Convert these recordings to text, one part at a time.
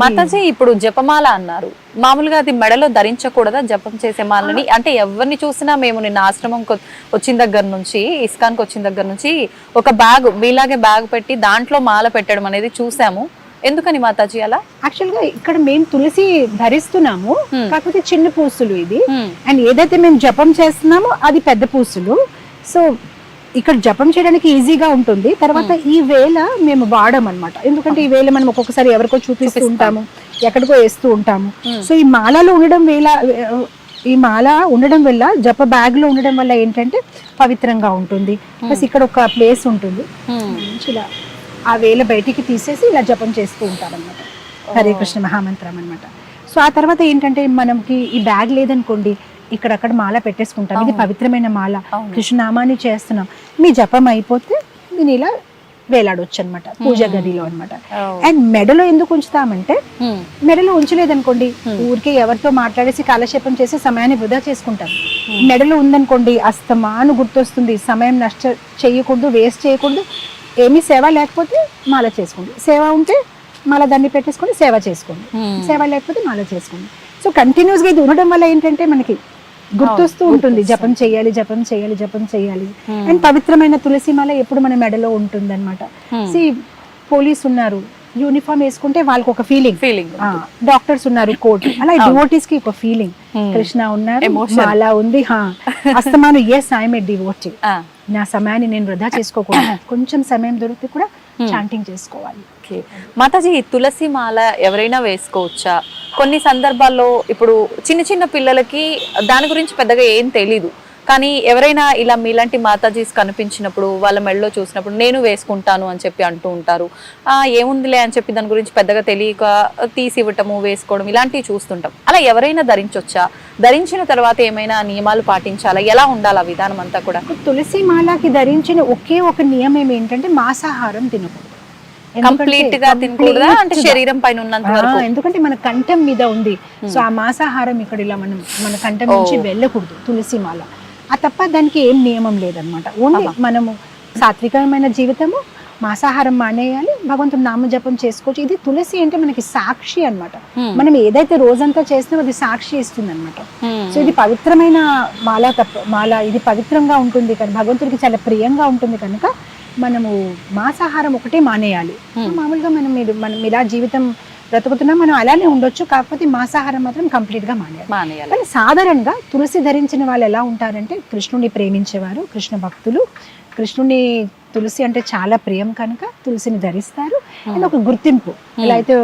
మాతాజీ ఇప్పుడు జపమాల అన్నారు. మామూలుగా అది మెడలో ధరించకూడదా జపం చేసే మాలని? అంటే ఎవరిని చూసినా మేము నిన్న ఆశ్రమం వచ్చిన దగ్గర నుంచి ఇస్కాన్కి వచ్చిన దగ్గర నుంచి ఒక బ్యాగ్ మీలాగే బ్యాగ్ పెట్టి దాంట్లో మాల పెట్టడం అనేది చూసాము. ఎందుకని మాతాజీ అలా? యాక్చువల్గా ఇక్కడ మేము తులసి ధరిస్తున్నాము. కాకపోతే చిన్న పూసులు ఇది. అండ్ ఏదైతే మేము జపం చేస్తున్నామో అది పెద్ద పూసులు. సో ఇక్కడ జపం చేయడానికి ఈజీగా ఉంటుంది. తర్వాత ఈ వేళ మేము వాడడం అనమాట ఎందుకంటే ఈ వేళ మనం ఒక్కొక్కసారి ఎవరికో చూపిస్తూ ఉంటాము ఎక్కడికో వేస్తూ ఉంటాము. సో ఈ మాలలో ఉండడం వేళ ఈ మాల ఉండడం వల్ల జప బ్యాగ్లో ఉండడం వల్ల ఏంటంటే పవిత్రంగా ఉంటుంది. ప్లస్ ఇక్కడ ఒక ప్లేస్ ఉంటుంది. ఇలా ఆ వేళ బయటికి తీసేసి ఇలా జపం చేస్తూ ఉంటారన్నమాట. హరే కృష్ణ మహామంత్రం అన్నమాట. సో ఆ తర్వాత ఏంటంటే మనకి ఈ బ్యాగ్ లేదనుకోండి ఇక్కడక్కడ మాల పెట్టేసుకుంటాం ఇది పవిత్రమైన మాల. కృష్ణనామాన్ని చేస్తున్నాం. మీ జపం అయిపోతే దీని ఇలా వేలాడొచ్చు అనమాట పూజ గదిలో అన్నమాట. ఓ. అండ్ మెడలో ఎందుకు ఉంచుతామంటే. మెడలో ఉంచలేదనుకోండి. ఊరికే ఎవరితో మాట్లాడేసి కాలక్షేపం చేసి సమయాన్ని వృధా చేసుకుంటాం. మెడలో ఉందనుకోండి అస్తమాను గుర్తొస్తుంది. సమయం నష్ట చేయకూడదు వేస్ట్ చేయకూడదు. ఏమీ సేవ లేకపోతే మాల చేసుకోండి. సేవ ఉంటే మాల దాన్ని పెట్టేసుకోండి సేవ చేసుకోండి. సేవ లేకపోతే మాల చేసుకోండి. సో కంటిన్యూస్గా ఇది ఉండడం వల్ల ఏంటంటే మనకి గుర్తొస్తూ ఉంటుంది జపం చేయాలి జపం చేయాలి జపం చేయాలి. అండ్ పవిత్రమైన తులసి మాల ఎప్పుడు మన మెడలో ఉంటుంది అనమాట సి పోలీస్ ఉన్నారు యూనిఫామ్ వేసుకుంటే వాళ్ళకి ఒక ఫీలింగ్ ఫీలింగ్ డాక్టర్స్ ఉన్నారు కోట్ అలా డివోటీస్కి ఒక ఫీలింగ్ కృష్ణ ఉన్నారు. మాల ఉంది హా. అస్తమాను ఎస్ ఐఎమ్ ఏ డివోటీ నా సమయాన్ని నేను వృధా చేసుకోకూడదు. కొంచెం సమయం దొరికితే కూడా చాంటింగ్ చేసుకోవాలి. ఓకే మాతాజీ తులసి మాల ఎవరైనా వేసుకోవచ్చా? కొన్ని సందర్భాల్లో ఇప్పుడు చిన్న చిన్న పిల్లలకి దాని గురించి పెద్దగా ఏం తెలీదు. కానీ ఎవరైనా ఇలా మీలాంటి మాతాజీస్ కనిపించినప్పుడు వాళ్ళ మెడలో చూసినప్పుడు నేను వేసుకుంటాను అని చెప్పి అంటూ ఉంటారు. ఏముందిలే అని చెప్పి దాని గురించి పెద్దగా తెలియక తీసి ఇవ్వటము వేసుకోవడం ఇలాంటివి చూస్తుంటాం. అలా ఎవరైనా ధరించొచ్చా? ధరించిన తర్వాత ఏమైనా నియమాలు పాటించాలా? ఎలా ఉండాలి ఆ విధానం అంతా కూడా? తులసి మాలకి ధరించిన ఒకే ఒక నియమం ఏంటంటే మాంసాహారం తినకూడదు. కంప్లీట్గా తినకూడదా? అంటే. శరీరం పైన ఉన్నంత వరకు. ఎందుకంటే మన కంఠం మీద ఉంది. సో ఆ మాంసాహారం ఇక్కడ ఇలా మనం మన కంఠం నుంచి వెళ్ళకూడదు తులసి మాల. ఆ తప్ప దానికి ఏం నియమం లేదనమాట ఓన్లీ మనము సాత్వికమైన జీవితము మాంసాహారం మానేయాలి భగవంతుడు నామజపం చేసుకోవచ్చు. ఇది తులసి అంటే మనకి సాక్షి అన్నమాట. Hmm. మనం ఏదైతే రోజంతా చేస్తున్నామో అది సాక్షి ఇస్తుంది అనమాట Hmm. సో ఇది పవిత్రమైన మాల తప్ప మాల. ఇది పవిత్రంగా ఉంటుంది కానీ భగవంతుడికి చాలా ప్రియంగా ఉంటుంది కనుక మనము మాంసాహారం ఒకటే మానేయాలి. మామూలుగా మనం మీరు మనం ఇలా జీవితం బ్రతుకుతున్నాం మనం అలానే ఉండొచ్చు కాకపోతే మాంసాహారం మాత్రం కంప్లీట్గా మానేయాలి. మానేయాలి. కానీ సాధారణంగా తులసి ధరించిన వాళ్ళు ఎలా ఉంటారంటే కృష్ణుని ప్రేమించేవారు కృష్ణ భక్తులు. కృష్ణుని తులసి అంటే చాలా ప్రియం కనుక తులసిని ధరిస్తారు. అండ్ ఒక గుర్తింపు. ఎలా అయితే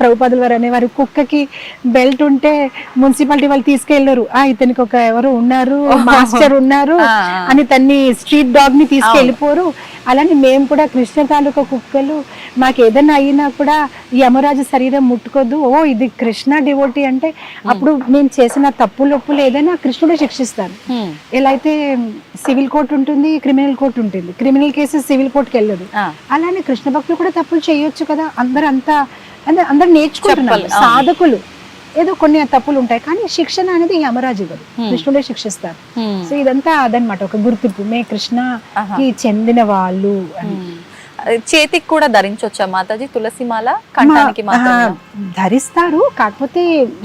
ప్రభుపాదుల వారు అనేవారు కుక్కకి బెల్ట్ ఉంటే మున్సిపాలిటీ వాళ్ళు తీసుకెళ్ళరు ఆ ఇతనికి ఒక ఎవరు ఉన్నారు మాస్టర్ ఉన్నారు అని తన్ని స్ట్రీట్ డాగ్ని తీసుకెళ్ళిపోరు. అలానే మేము కూడా కృష్ణ తాలూకా కుక్కలు మాకు ఏదైనా అయినా కూడా యమరాజు శరీరం ముట్టుకోద్దు. ఓ ఇది కృష్ణ డివోటీ అంటే అప్పుడు మేము చేసిన తప్పులు ఒప్పులు ఏదైనా కృష్ణుడే శిక్షిస్తారు. ఎలా అయితే సివిల్ కోర్ట్ ఉంటుంది క్రిమినల్ కోర్ట్ ఉంటుంది. క్రిమినల్ కేసెస్ సివిల్ కోర్టుకి వెళ్ళదు. అలానే కృష్ణ భక్తులు కూడా తప్పులు చేయొచ్చు కదా. అందరు అంతా అందరు అందరు నేర్చుకుంటున్నారు. సాధకులు. ఏదో కొన్ని తప్పులు ఉంటాయి కానీ శిక్షణ అనేది యమరాజు ఇవ్వదు కృష్ణుడే శిక్షిస్తారు. సో ఇదంతా అదనమాట ఒక గుర్తింపు. మే కృష్ణకి చెందిన వాళ్ళు అని. చేతికి కూడా ధరించవచ్చా మాతాజీ? తులసి మాల కంఠానికి ధరిస్తారు కాకపోతే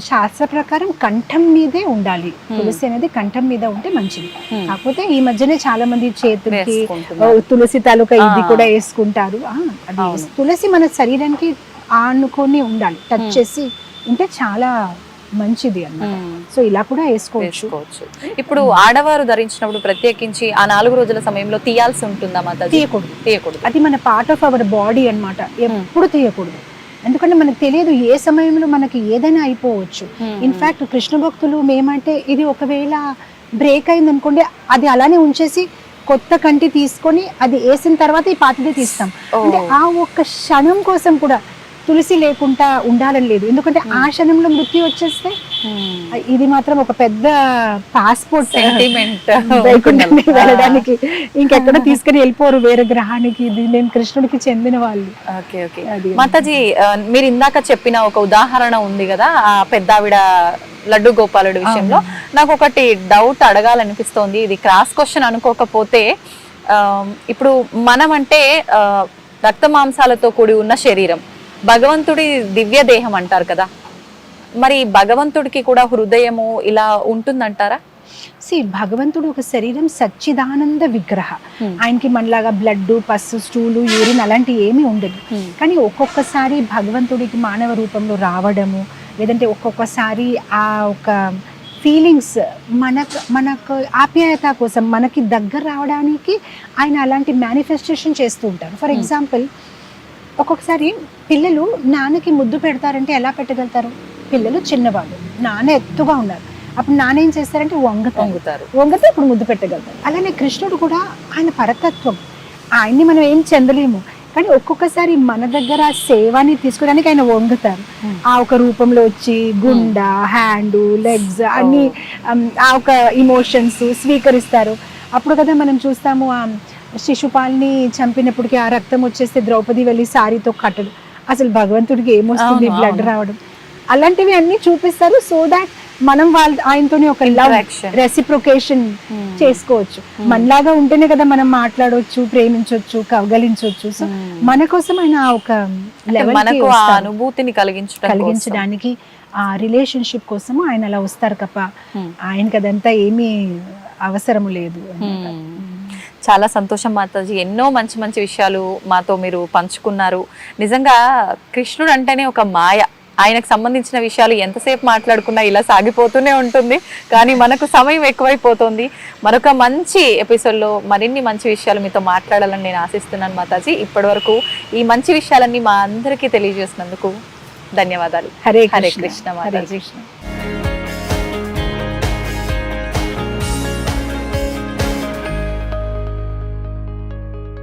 శాస్త్ర ప్రకారం కంఠం మీదే ఉండాలి. తులసి అనేది కంఠం మీద ఉంటే మంచిది. కాకపోతే ఈ మధ్యనే చాలా మంది చేతులకి తులసి తాలూకా ఇది కూడా వేసుకుంటారు. అది తులసి మన శరీరానికి ఆనుకొని ఉండాలి. టచ్ చేసి ఉంటే చాలా మంచిది అన్నమాట. సో ఇలా కూడా వేసుకోవచ్చు. ఇప్పుడు ఆడవారు ధరించినప్పుడు ప్రత్యేకించి ఆ నాలుగు రోజుల సమయంలో తీయాల్సి ఉంటుందా మాతాజీ? తీయకూడదు. తీయకూడదు. అది మన పార్ట్ ఆఫ్ అవర్ బాడీ అన్నమాట. ఎప్పుడు తీయకూడదు. ఎందుకంటే మనకు తెలియదు ఏ సమయంలో మనకి ఏదైనా అయిపోవచ్చు. ఇన్ఫాక్ట్ కృష్ణ భక్తులు మేమంటే ఇది ఒకవేళ బ్రేక్ అయింది అనుకోండి అది అలానే ఉంచేసి కొత్త కంటి తీసుకొని అది వేసిన తర్వాత ఈ పాతదే తీస్తాం. అంటే ఆ ఒక్క క్షణం కోసం కూడా తులసి లేకుండా ఉండాలని లేదు. ఎందుకంటే ఆ క్షణంలో మృత్యు వచ్చేస్తే ఇది మాత్రం ఒక పెద్ద పాస్పోర్ట్ సెంటిమెంట్ వెళ్ళడానికి. ఇంకెక్కడ తీసుకుని వెళ్ళిపోరు వేరే గ్రహానికి. ఇది నేను కృష్ణుడికి చెందిన వాళ్ళు. ఓకే. మాతాజీ మీరు ఇందాక చెప్పిన ఒక ఉదాహరణ ఉంది కదా ఆ పెద్దావిడ లడ్డు గోపాలుడి విషయంలో. నాకు ఒకటి డౌట్ అడగాలనిపిస్తోంది. ఇది క్రాస్ క్వశ్చన్ అనుకోకపోతే ఇప్పుడు మనం అంటే రక్త మాంసాలతో కూడి ఉన్న శరీరం. భగవంతుడి దివ్య దేహం అంటారు కదా. మరి భగవంతుడికి కూడా హృదయము ఇలా ఉంటుందంటారా? సి భగవంతుడు ఒక శరీరం సచ్చిదానంద విగ్రహ. Hmm. ఆయనకి మనలాగా బ్లడ్ పస్సు స్టూలు యూరిన్ అలాంటి ఏమీ ఉండదు. కానీ ఒక్కొక్కసారి భగవంతుడికి మానవ రూపంలో రావడము లేదంటే ఒక్కొక్కసారి ఆ ఒక ఫీలింగ్స్ మనకు మనకు ఆప్యాయత కోసం మనకి దగ్గర రావడానికి ఆయన అలాంటి మేనిఫెస్టేషన్ చేస్తూ ఉంటారు. For Hmm. ఎగ్జాంపుల్ ఒక్కొక్కసారి పిల్లలు నాన్నకి ముద్దు పెడతారంటే ఎలా పెట్టగలుగుతారు? పిల్లలు చిన్నవాళ్ళు. నాన్న ఎత్తుగా ఉన్నారు అప్పుడు నాన్న ఏం చేస్తారంటే వంగతారు. పొంగుతారు వంగతే ఇప్పుడు ముద్దు పెట్టగలుగుతారు. అలానే కృష్ణుడు కూడా ఆయన పరతత్వం. ఆయన్ని మనం ఏం చెందలేము. కానీ ఒక్కొక్కసారి మన దగ్గర సేవని తీసుకోవడానికి ఆయన వంగుతారు. ఆ ఒక రూపంలో వచ్చి గుండ హ్యాండ్ లెగ్స్ అన్ని ఆ ఒక ఇమోషన్స్ స్వీకరిస్తారు. అప్పుడు కదా మనం చూస్తాము ఆ శిశుపాల్ని చంపినప్పటికీ ఆ రక్తం వచ్చేస్తే ద్రౌపది వెళ్ళి సారీతో కట్టడు అసలు భగవంతుడికి ఏమొస్తుంది బ్లడ్. రావడం అలాంటివి అన్ని చూపిస్తారు సో దాట్ మనం వాళ్ళ ఆయనతోని ఒక లవ్. Reciprocation Hmm. చేసుకోవచ్చు మనలాగా ఉంటేనే కదా మనం మాట్లాడవచ్చు ప్రేమించవచ్చు కవగలించవచ్చు సో Hmm. మన కోసం ఆయన ఒక మనకు అనుభూతిని కలిగించడం కోసం. కలిగించడానికి ఆ రిలేషన్షిప్ కోసము ఆయన అలా వస్తారు తప్ప Hmm. ఆయనకి అదంతా ఏమీ అవసరం లేదు Hmm. చాలా సంతోషం మాతాజీ. ఎన్నో మంచి మంచి విషయాలు మాతో మీరు పంచుకున్నారు. నిజంగా కృష్ణుడు అంటేనే ఒక మాయ. ఆయనకు సంబంధించిన విషయాలు ఎంతసేపు మాట్లాడుకున్నా ఇలా సాగిపోతూనే ఉంటుంది. కానీ మనకు సమయం ఎక్కువైపోతుంది. మరొక మంచి ఎపిసోడ్లో మరిన్ని మంచి విషయాలు మీతో మాట్లాడాలని నేను ఆశిస్తున్నాను మాతాజీ. ఇప్పటి వరకు ఈ మంచి విషయాలన్నీ మా అందరికీ తెలియజేసినందుకు ధన్యవాదాలు. హరే హరే కృష్ణ. మాతాజీ. కృష్ణ.